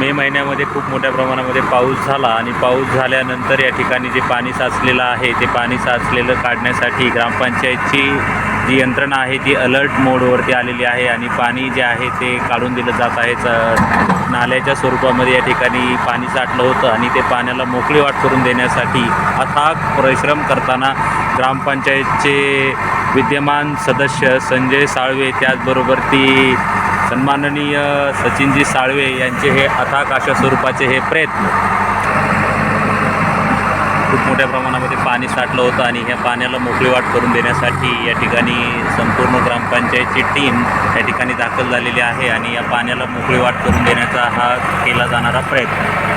मे महिन्यामध्ये खूप मोठ्या प्रमाणामध्ये पाऊस झाला आणि पाऊस झाल्यानंतर या ठिकाणी जे पाणी साचलेलं आहे ते पाणी साचलेलं काढण्यासाठी ग्रामपंचायतची जी यंत्रणा आहे ती अलर्ट मोडवरती आलेली आहे आणि पाणी जे आहे ते काढून दिलं जात आहे. च नाल्याच्या स्वरूपामध्ये या ठिकाणी पाणी साठलं होतं आणि ते पाण्याला मोकळी वाट करून देण्यासाठी अथाक परिश्रम करताना ग्रामपंचायतचे विद्यमान सदस्य संजय साळवे त्याचबरोबर ती सन्माननीय सचिनजी साळवे यांचे हे अथाक अशा स्वरूपाचे हे प्रयत्न खूप मोठ्या प्रमाणामध्ये पाणी साठलं होतं आणि ह्या पाण्याला मोकळी वाट करून देण्यासाठी या ठिकाणी संपूर्ण ग्रामपंचायतची टीम या ठिकाणी दाखल झालेली आहे आणि या पाण्याला मोकळी वाट करून देण्याचा हा केला जाणारा प्रयत्न.